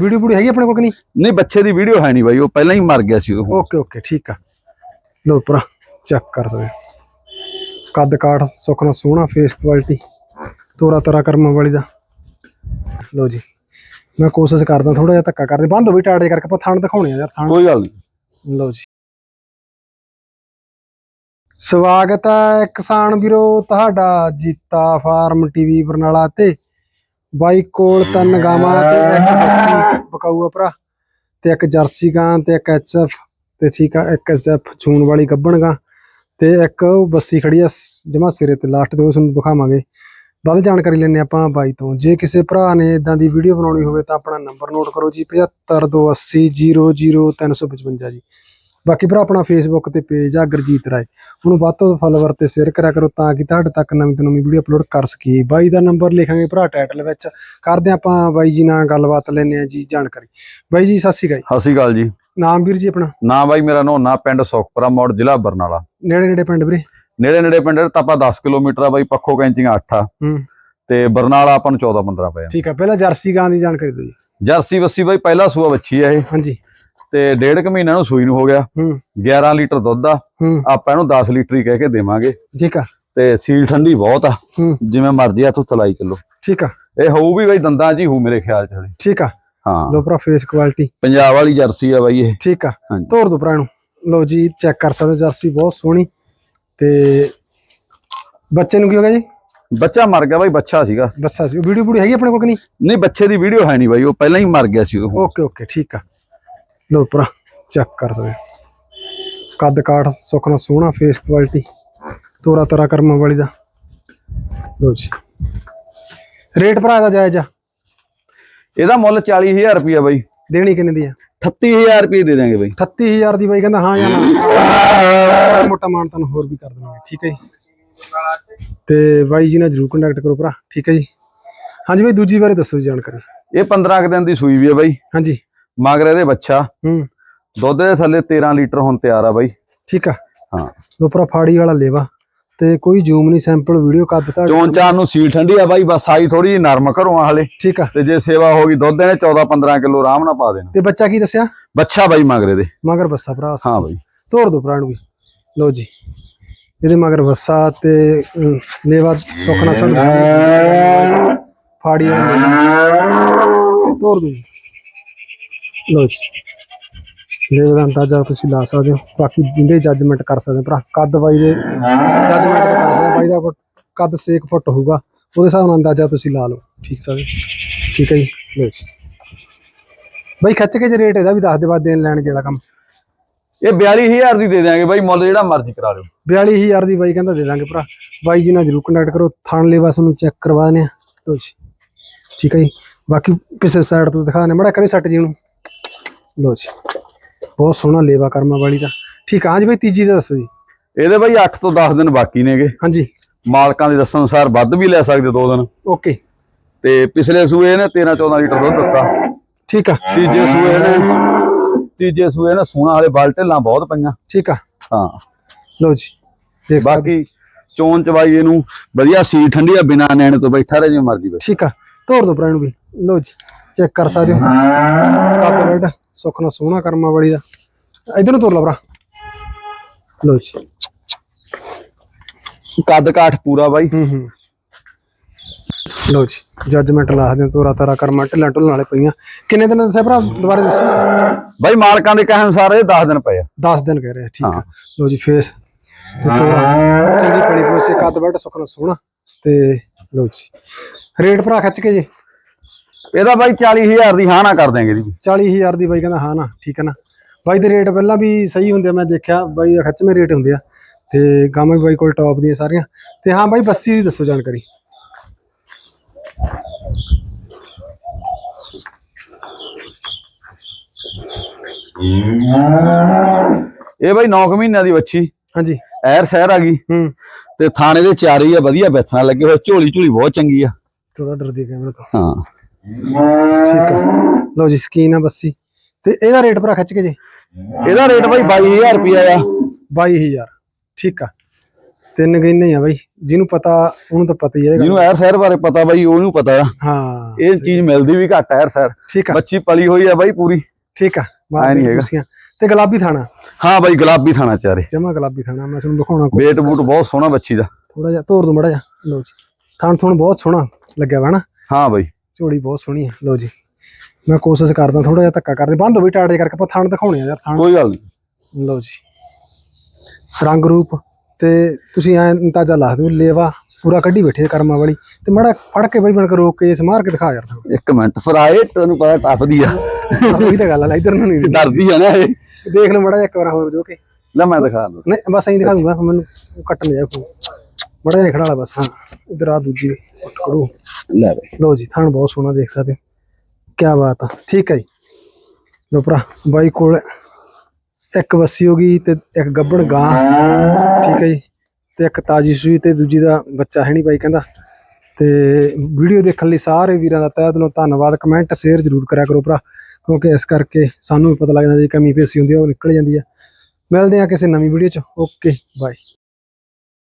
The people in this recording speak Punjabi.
ਵੀਡੀਓ ਵੀਡੀਓ ਹੈਗੀ ਆਪਣੇ ਕੋਲ ਕਿ ਨਹੀਂ? ਨਹੀਂ ਬੱਚੇ ਦੀ ਵੀਡੀਓ ਹੈ ਨਹੀਂ ਬਾਈ ਉਹ ਪਹਿਲਾਂ ਹੀ ਮਰ ਗਿਆ ਸੀ ਉਹ। ਓਕੇ ਓਕੇ ਠੀਕ ਆ। ਲੋ ਭਰਾ ਚੈੱਕ ਕਰ ਸਕਦੇ ਕੱਦ ਕਾਠ ਸੁੱਖਣਾ ਸੋਹਣਾ ਫੇਸ ਕੁਆਲਿਟੀ ਤੋਰਾ ਤਰਾ ਕਰਮਾਂ ਵਾਲੀ ਦਾ। ਲੋ ਜੀ ਮੈਂ ਕੋਸ਼ਿਸ਼ ਕਰਦਾ ਥੋੜਾ ਜਿਹਾ ਧੱਕਾ ਕਰਦੇ ਬੰਦ ਹੋ ਵੀ ਟਾੜੇ ਕਰਕੇ ਆਪਾਂ ਥਣ ਦਿਖਾਉਣੇ ਆ ਯਾਰ ਥਣ। ਕੋਈ ਗੱਲ ਨਹੀਂ। ਲਓ ਜੀ। ਸਵਾਗਤ ਹੈ ਕਿਸਾਨ ਵੀਰੋ ਤੁਹਾਡਾ ਜੀਤਾ ਫਾਰਮ ਟੀਵੀ ਬਰਨਾਲਾ ਤੇ। ਬਾਈ ਕੋਲ ਤਿੰਨ ਗਾਵਾਂ ਤੇ ਇੱਕ ਬੱਸੀ ਬਕਾਊਆ ਭਰਾ ਤੇ ਇੱਕ ਜਰਸੀ ਗਾਂ ਤੇ ਇੱਕ ਐਚਐਫ ਤੇ ਠੀਕ ਆ ਇੱਕ ਐਚਐਫ ਚੂਨ ਵਾਲੀ ਗੱਬਣ ਗਾਂ ਤੇ ਇੱਕ ਉਹ ਬੱਸੀ ਖੜੀ ਆ ਜਮਾ ਸਿਰੇ ਤੇ ਲਾਸਟ ਤੇ ਉਸ ਨੂੰ ਦਿਖਾਵਾਂਗੇ ਵੱਧ ਜਾਣਕਾਰੀ ਲੈਣੇ ਆਪਾਂ ਬਾਈ ਤੋਂ। ਜੇ ਕਿਸੇ ਭਰਾ ਨੇ ਇਦਾਂ ਦੀ ਵੀਡੀਓ ਬਣਾਉਣੀ ਹੋਵੇ ਤਾਂ ਆਪਣਾ ਨੰਬਰ ਨੋਟ ਕਰੋ ਜੀ 7528000355 ਜੀ। ਬਾਕੀ ਭਰਾ ਆਪਣਾ ਫੇਸਬੁੱਕ ਤੇ ਪੇਜ ਆ ਗੁਰਜੀਤ ਰਾਏ। ਉਹਨੂੰ ਵੱਧ ਤੋਂ ਵੱਧ ਫਾਲੋਵਰ ਤੇ ਸ਼ੇਅਰ ਕਰਿਆ ਕਰੋ ਤਾਂ ਕਿ ਤੁਹਾਡੇ ਤੱਕ ਨਵੀਂ ਤੋਂ ਨਵੀਂ ਵੀਡੀਓ ਅਪਲੋਡ ਕਰ ਸਕੀਏ। ਬਾਈ ਦਾ ਨੰਬਰ ਲਿਖਾਂਗੇ ਭਰਾ ਟਾਈਟਲ ਵਿੱਚ। ਕਰਦੇ ਆਪਾਂ ਬਾਈ ਜੀ ਨਾਲ ਗੱਲਬਾਤ ਲੈਣੇ ਆ ਜੀ ਜਾਣਕਾਰੀ। ਬਾਈ ਜੀ ਸਤਿ ਸ਼੍ਰੀ ਅਕਾਲ ਸਤਿ ਸ਼੍ਰੀ ਅਕਾਲ ਜੀ। ਨਾਮ ਵੀਰ ਜੀ ਆਪਣਾ? ਨਾ ਬਾਈ ਮੇਰਾ ਨੋਨਾ ਪਿੰਡ ਸੁਖਪੁਰਾ ਮੋੜ ਜ਼ਿਲ੍ਹਾ ਬਰਨਾਲਾ। ਨੇੜੇ ਨੇੜੇ ਪਿੰਡ ਵੀਰੇ? ਨੇੜੇ ਨੇੜੇ ਪਿੰਡ ਤਾਂ ਆਪਾਂ 10 ਕਿਲੋਮੀਟਰ ਆ ਬਾਈ ਪੱਖੋ ਕੈਂਚੀਆਂ 8 ਆ। ਹੂੰ। ਤੇ ਬਰਨਾਲਾ ਆਪਾਂ ਨੂੰ 14 15 ਪਏ ਠੀਕ ਆ ਪਹਿਲਾਂ ਜਰਸੀ ਗਾਂ ਦੀ ਜਾਣਕਾਰੀ ਦਿਓ ਜੀ। ਜਰਸੀ ਬੱਸੀ ਬਾਈ ਪਹਿਲਾ ਸੂਆ ਬੱਚੀ ਆ ਇਹ। ਹਾਂਜੀ। ਤੇ ਡੇਢ ਕੁ ਮਹੀਨਾ ਨੂੰ ਸੂਈ ਨੂੰ ਹੋ ਗਿਆ। ਹੂੰ। 11 ਲੀਟਰ ਦੁੱਧ ਆ। ਆਪਾਂ ਇਹਨੂੰ 10 ਲੀਟਰ ਹੀ ਕਹਿ ਕੇ ਦੇਵਾਂਗੇ। ਠੀਕ ਆ। ਤੇ ਸੀਲ ਠੰਡੀ ਬਹੁਤ ਆ। ਜਿਵੇਂ ਮਰਜ਼ੀ ਆ ਤੂੰ ਤਲਾਈ ਕਿਲੋ ਠੀਕ ਆ। ਇਹ ਹੋਊ ਵੀ ਬਾਈ ਦੰਦਾਂ 'ਚ ਹੀ ਮੇਰੇ ਖਿਆਲ 'ਚ ਹਲੇ। ਠੀਕ ਆ। ਹਾਂ। ਲੋ ਭਰਾ ਫੇਸ ਕੁਆਲਿਟੀ ਪੰਜਾਬ ਵਾਲੀ ਜਰਸੀ ਆ ਬਾਈ ਇਹ। ਠੀਕ ਆ। ਤੋਰ ਦੋ ਭਰਾ ਨੂੰ ਲੋ ਜੀ ਚੈੱਕ ਕਰ ਸਕਦੇ ਜਰਸੀ ਬਹੁਤ ਸੋਹਣੀ। ਤੇ ਬੱਚੇ ਨੂੰ ਕੀ ਹੋ ਗਿਆ ਜੀ? ਬੱਚਾ ਮਰ ਗਿਆ ਬਾਈ ਬੱਚਾ ਸੀਗਾ। ਬੱਸਾ ਸੀ। ਵੀਡੀਓ ਵੀਡੀਓ ਹੈਗੀ ਆਪਣੇ ਕੋਲ ਕਿ ਨਹੀਂ? ਨਹੀਂ ਬੱਚੇ ਦੀ ਵੀਡੀਓ ਹੈ ਨਹੀਂ ਬਾਈ ਉਹ ਪਹਿਲਾਂ ਹੀ ਮਰ ਗਿਆ ਸੀ ਉਹ। ਓਕੇ ਓਕੇ ਠੀਕ ਆ। ਲੋ ਭਰਾ ਚੈੱਕ ਕਰ ਸਕਦੇ। ਕੱਦ ਕਾਠ ਸੁੱਖਣਾ ਸੋਹਣਾ ਫੇਸ ਕੁਆਲਿਟੀ ਤੋਰਾ ਤਰਾ ਕਰਮਾਂ ਵਾਲੀ ਦਾ। ਲੋ ਜੀ। ਰੇਟ ਭਰਾ ਦਾ ਜਾਇਜ਼ ਆ? ਇਹਦਾ ਮੁੱਲ 40000 ਰੁਪਿਆ ਬਾਈ। ਦੇਣੀ ਕਿੰਨੇ ਦੀ ਆ? 38000 ਰੁਪਏ ਦੇ ਦਾਂਗੇ ਬਾਈ। 38000 ਦੀ ਬਾਈ ਕਹਿੰਦਾ ਹਾਂ ਜਾਂ ਨਾ। ਮੋਟਾ ਮਾਨ ਤੁਹਾਨੂੰ ਹੋਰ ਵੀ ਕਰ ਦੇਵਾਂਗੇ ਠੀਕ ਹੈ ਜੀ। ਤੇ ਬਾਈ ਜੀ ਨਾਲ ਜਰੂਰ ਕੰਟੈਕਟ ਕਰੋ ਭਰਾ ਠੀਕ ਹੈ ਜੀ। ਹਾਂਜੀ ਬਾਈ ਦੂਜੀ ਬਾਰੇ ਦੱਸੋ ਜੀ ਜਾਣਕਾਰੀ। ਇਹ 15 ਕੁ ਦਿਨ ਦੀ ਸੂਈ ਵੀ ਆ ਬਾਈ। ਹਾਂਜੀ। ਮਗਰ ਇਹਦੇ ਬੱਚਾ। ਹੂੰ। ਦੁੱਧ ਦੇ ਥੱਲੇ 13 ਲੀਟਰ ਹੁਣ ਤਿਆਰ ਆ ਬਾਈ। ਠੀਕ ਆ। ਹਾਂ। ਲੋ ਭਰਾ ਫਾੜੀ ਵਾਲਾ ਲੇਵਾ। ਤੇ ਕੋਈ ਜ਼ੂਮ ਨਹੀਂ ਸੈਂਪਲ ਵੀਡੀਓ ਕਰ ਦਿੱਤਾ। ਚੋਣ ਚਾਰ ਨੂੰ ਸੀਲ ਠੰਡੀ ਆ ਬਾਈ ਬਸ ਆਈ ਥੋੜੀ ਨਰਮ ਘਰੋਂ ਆ ਹਲੇ। ਠੀਕ ਆ। ਤੇ ਜੇ ਸੇਵਾ ਹੋ ਗਈ ਦੁੱਧ ਇਹਨੇ 14 15 ਕਿਲੋ ਆਰਾਮ ਨਾਲ ਪਾ ਦੇਣਾ। ਤੇ ਬੱਚਾ ਕੀ ਦੱਸਿਆ? ਬੱਚਾ ਬਾਈ ਮਗਰ ਇਹਦੇ। ਮਗਰ ਬੱਸਾ ਭਰਾ। ਹਾਂ ਬਾਈ। ਤੋੜ ਦੋ ਭਰਾ ਨੂੰ ਵੀ। ਲੋ ਜੀ। ਇਹਦੇ ਮਗਰ ਬੱਸਾ ਤੇ ਲੇਵਾ ਸੁੱਖਣਾ ਛੱਡ ਫਾੜੀ ਤੋੜ ਦੋ ਲੋ ਜੀ। ਲੇਵਾ ਦਾ ਅੰਦਾਜ਼ਾ ਤੁਸੀਂ ਲਾ ਸਕਦੇ ਹੋ। ਬਾਕੀ ਜਿੰਦੇ ਜੱਜਮੈਂਟ ਕਰ ਸਕਦੇ ਭਰਾ। ਕੱਦ ਬਾਈ ਦੇ ਜੱਜਮੈਂਟ ਕਰ ਸਕਦੇ। ਬਾਈ ਦਾ ਕੱਦ 6 ਫੁੱਟ ਹੋਊਗਾ। ਉਹਦੇ ਹਿਸਾਬ ਨਾਲ ਅੰਦਾਜ਼ਾ ਤੁਸੀਂ ਲਾ ਲਓ। ਠੀਕ ਸਕਦੇ ਠੀਕ ਹੈ ਜੀ। ਲੋ ਜੀ। ਬਾਈ ਖੱਚ ਕੇ ਜੇ ਰੇਟ ਇਹਦਾ ਵੀ ਦੱਸ ਦੇ ਬਾਅਦ ਦੇਣ ਲੈਣ ਜਿਹੜਾ ਕੰਮ। ਇਹ 42000 ਦੀ ਦੇ ਦਿਆਂਗੇ ਬਾਈ। ਮੁੱਲ ਜਿਹੜਾ ਮਰਜ਼ੀ ਕਰਾ ਲਿਓ। 42000 ਦੀ ਬਾਈ ਕਹਿੰਦਾ ਦੇ ਦਾਂਗੇ ਭਰਾ। ਬਾਈ ਜੀ ਨਾਲ ਜਰੂਰ ਕੰਟੈਕਟ ਕਰੋ। ਥਾਣ ਲੈ ਬਸ ਉਹਨੂੰ ਚੈੱਕ ਕਰਵਾ ਆ ਲਓ ਜੀ। ਠੀਕ ਹੈ ਜੀ। ਬਾਕੀ ਕਿਸੇ ਸਾਈਡ ਤੋਂ ਦਿਖਾ ਦਿੰਦੇ ਮੜਾ ਕਰੀ ਸੱਟ ਜੀ ਨੂੰ ਲਓ ਜੀ। ਬਹੁਤ ਸੋਹਣਾ ਲੇਵਾ ਕਰਮਾ ਵਾਲੀ ਦਾ। ਠੀਕ ਆ ਹਾਂਜੀ ਬਾਈ ਤੀਜੀ ਦਾ ਦੱਸੋ ਜੀ। ਇਹਦੇ ਬਾਈ 8 ਤੋਂ 10 ਦਿਨ ਬਾਕੀ ਨੇਗੇ। ਹਾਂਜੀ। ਮਾਲਕਾਂ ਦੇ ਦੱਸਣ ਅਨੁਸਾਰ ਵੱਧ ਵੀ ਲੈ ਸਕਦੇ ਦੋ ਦਿਨ। ਓਕੇ। ਤੇ ਪਿਛਲੇ ਸੂਏ ਨੇ 13 14 ਲੀਟਰ ਦੁੱਧ ਦਿੱਤਾ। ਠੀਕ ਆ। ਤੀਜੇ ਸੂਏ ਨੇ ਤੀਜੇ ਸੂਏ ਨੇ ਸੋਨਾ ਵਾਲੇ ਬਲ ਢਿੱਲਾਂ ਬਹੁਤ ਪਈਆਂ। ਠੀਕ ਆ। ਹਾਂ। ਲਓ ਜੀ। ਦੇਖ ਬਾਕੀ ਚੋਣ ਚਵਾਈ ਇਹਨੂੰ ਵਧੀਆ ਸੀ ਠੰਡੀ ਆ ਬਿਨਾ ਨੈਣ ਤੋਂ ਬੈਠਾ ਰਹੇ ਜਿਵੇਂ ਮਰਜ਼ੀ ਬੈਠ। ਠੀਕ ਆ। ਤੋੜ ਦੋ ਨੂੰ ਵੀ। ਲਓ ਜੀ ਚੈੱਕ ਕਰ ਸਕਦੇ ਹੋ। ਕੱਪ ਰੈਡ ਸੁੱਖ ਨਾਲ ਸੋਹਣਾ ਕਰਮਾ ਵਾਲੀ ਦਾ। ਇਧਰ ਨੂੰ ਤੋੜ ਲਾ ਭਰਾ। ਲਓ ਜੀ। ਕੱਦ ਕਾਠ ਪੂਰਾ ਬਾਈ। ਹੂੰ ਹੂੰ। ਲਓ ਜੀ ਜੱਜਮੈਂਟ ਲਾ ਦੇ ਤੋਰਾ ਤਾਰਾ ਕਰਮਾ ਢਿੱਲਾਂ ਢੁੱਲਾਂ ਵਾਲੇ ਪਈਆਂ। ਕਿੰਨੇ ਦਿਨ ਦੱਸਿਆ ਭਰਾ? ਦੁਬਾਰਾ ਦੱਸੋ। ਬਾਈ ਮਾਲਕਾਂ ਦੇ ਕਹਿਣ ਅਨੁਸਾਰ ਇਹ 10 ਦਿਨ ਪਏ ਆ। 10 ਦਿਨ ਕਹਿ ਰਹੇ ਆ, ਠੀਕ ਆ। ਲਓ ਜੀ ਫੇਸ ਤੋਰਾ ਚੰਗੀ ਪੜੀ ਪੋਸੇ ਕੱਦ ਬੈਠ ਸੁਖਣਾ ਸੋਹਣਾ। ਤੇ ਲਓ ਜੀ। ਰੇਟ ਭਰਾ ਖੱਚ ਕੇ ਜੀ। ਇਹਦਾ ਬਾਈ 40000 ਦੀ ਹਾਂ ਨਾ ਕਰ ਦਿਆਂਗੇ ਇਹਦੀ 40000 ਦੀ ਬਾਈ ਕਹਿੰਦਾ ਹਾਂ ਨਾ ਠੀਕ ਹੈ ਨਾ। ਬਾਈ ਦੇ ਰੇਟ ਪਹਿਲਾਂ ਵੀ ਸਹੀ ਹੁੰਦੇ ਮੈਂ ਦੇਖਿਆ ਬਾਈ ਖੱਚਵੇਂ ਰੇਟ ਹੁੰਦੇ ਆ। ਤੇ ਗਾਵਾਂ ਵੀ ਬਾਈ ਕੋਲ ਟੌਪ ਦੀਆਂ ਸਾਰੀਆਂ। ਤੇ ਹਾਂ ਬਾਈ ਬੱਸੀ ਦੀ ਦੱਸੋ ਜਾਣਕਾਰੀ। ਇਹ ਬਾਈ 9 ਮਹੀਨਿਆਂ ਦੀ ਬੱਚੀ ਹਾਂਜੀ। ਐਰ ਸ਼ਹਿਰ ਆ ਗਈ। ਹੂੰ। ਤੇ ਥਾਣੇ ਦੇ ਚਾਰੇ ਆ ਵਧੀਆ ਬੈਠਣਾ ਲੱਗੇ ਹੋਏ ਝੋਲੀ ਝੋਲੀ ਬਹੁਤ ਚੰਗੀ ਆ। ਥੋੜਾ ਡਰਦੀ ਕੈਮਰਾ ਤੋਂ। ਹਾਂ। ਠੀਕ ਆ। ਲਓ ਜੀ ਸਕੀਨ ਆ ਬੱਸੀ। ਤੇ ਇਹਦਾ ਰੇਟ ਭਰਾ ਖੱਚ ਕੇ ਜੀ। ਇਹਦਾ ਰੇਟ ਬਾਈ 22000 ਰੁਪਿਆ ਆ। 22000 ਠੀਕ ਆ। ਤਿੰਨ ਗਈਨੇ ਆ ਬਾਈ। ਜਿਹਨੂੰ ਪਤਾ ਉਹਨੂੰ ਤਾਂ ਪਤਾ ਹੀ ਹੈ। ਜਿਹਨੂੰ ਐਰ ਸ਼ਹਿਰ ਬਾਰੇ ਪਤਾ ਬਾਈ ਉਹਨੂੰ ਪਤਾ। ਆ ਹਾਂ ਇਹ ਚੀਜ਼ ਮਿਲਦੀ ਵੀ ਘੱਟ ਐਰ ਸ਼ਹਿਰ। ਠੀਕ ਆ। ਬੱਚੀ ਪਲੀ ਹੋਈ ਆ ਬਾਈ ਪੂਰੀ। ਠੀਕ ਆ। ਮਾਰ ਐਂ ਨੀ ਦੇ ਹੈਗਾ। ਤੇ ਗੁਲਾਬੀ ਥਾਣਾ। ਹਾਂ ਬਾਈ ਗੁਲਾਬੀ ਥਾਣਾ ਚਾਰੇ। ਜਮਾ ਗੁਲਾਬੀ ਥਾਣਾ। ਮੈਂ ਤੁਹਾਨੂੰ ਦਿਖਾਉਣਾ ਕੋਈ ਵੇਟ ਬੂਟ ਬਹੁਤ ਸੋਹਣਾ ਬੱਚੀ ਦਾ। ਥੋੜਾ ਜਿਹਾ ਤੋਰ ਦੋ ਮੜਾ ਜਾ ਲਓ ਜੀ। ਥਾਣ ਥੋਣ ਬਹੁਤ ਸੋਹਣਾ ਲੱਗਿਆ ਵਾ ਨਾ। ਹਾਂ ਬਾਈ। ਝੋੜੀ ਬਹੁਤ ਸੋਹਣੀ ਆ। ਲਓ ਜੀ। ਮੈਂ ਕੋਸ਼ਿਸ਼ ਕਰਦਾ ਥੋੜਾ ਜਿਹਾ ਧੱਕਾ ਕਰਦੇ ਬੰਦ ਹੋਈ ਟਾੜੇ ਕਰਕੇ ਆਪਾਂ ਥਾਣ ਦਿਖਾਉਣੇ ਆ ਯਾਰ ਥਾਣ। ਕੋਈ ਗੱਲ ਨਹੀਂ। ਲਓ ਜੀ। ਰੰਗ ਰੂਪ ਤੇ ਤੁਸੀਂ ਐ ਅੰਦਾਜ਼ਾ ਲਾ ਦਿਓ ਲੇਵਾ ਪੂਰਾ ਕੱਢੀ ਬੈਠੇ ਕਰਮਾਂ ਵਾਲੀ। ਤੇ ਮੜਾ ਫੜ ਕੇ ਬਈ ਬਣ ਕੇ ਰੋਕ ਕੇ ਇਸ ਮਾਰ ਕੇ ਦਿਖਾ ਯਾਰ ਇੱਕ ਮਿੰਟ ਫਰਾਏ ਤੈਨੂੰ ਪਤਾ ਟੱਪਦੀ ਆ। ਉਹੀ ਤਾਂ ਗੱਲ ਆ ਇਧਰ ਨੂੰ ਨਹੀਂ। ਡਰਦੀ ਆ ਨਾ ਇਹ। ਦੇਖ ਲਓ ਮੜਾ ਇੱਕ ਵਾਰ ਹੋਰ ਜੋ ਕੇ। ਲੈ ਮੈਂ ਦਿਖਾ ਦੂੰ ਨਹੀਂ ਬਸ ਐਂ ਦਿਖਾ ਦੂੰਗਾ ਮੈਨੂੰ ਕੱਟਣ ਜਾ ਫੋਨ ਮੜਾ ਜਿਹਾ ਖੜਾ ਲਾ ਬਸ ਹਾਂ। ਇਧਰ ਆ ਦੂਜੀ ਕੜੂ ਲੈ ਬਾਈ। ਲਓ ਜੀ ਥਣ ਬਹੁਤ ਸੋਹਣਾ ਦੇਖ ਸਕਦੇ ਕੀ ਬਾਤ ਆ। ਠੀਕ ਹੈ ਜੀ। ਲੋ ਭਰਾ ਬਾਈ ਕੋਲ ਇੱਕ ਵੱਸੀ ਹੋ ਗਈ ਤੇ ਇੱਕ ਗੱਬੜ ਗਾਂ। ਠੀਕ ਹੈ ਜੀ। ਤੇ ਇੱਕ ਤਾਜੀ ਸੂਈ ਤੇ ਦੂਜੀ ਦਾ ਬੱਚਾ ਹੈ ਨਹੀਂ ਬਾਈ ਕਹਿੰਦਾ। ਤੇ ਵੀਡੀਓ ਦੇਖਣ ਲਈ ਸਾਰੇ ਵੀਰਾਂ ਦਾ ਤਹਿ ਦਿਲੋਂ ਧੰਨਵਾਦ। ਕਮੈਂਟ ਸ਼ੇਅਰ ਜ਼ਰੂਰ ਕਰਿਆ ਕਰੋ ਭਰਾ ਕਿਉਂਕਿ ਇਸ ਕਰਕੇ ਸਾਨੂੰ ਵੀ ਪਤਾ ਲੱਗ ਜਾਂਦਾ ਜੇ ਕਮੀ ਪੇਸੀ ਹੁੰਦੀ ਆ ਉਹ ਨਿਕਲ ਜਾਂਦੀ ਆ। ਮਿਲਦੇ ਆ ਕਿਸੇ ਨਵੀਂ ਵੀਡੀਓ ਚ। Okay bye.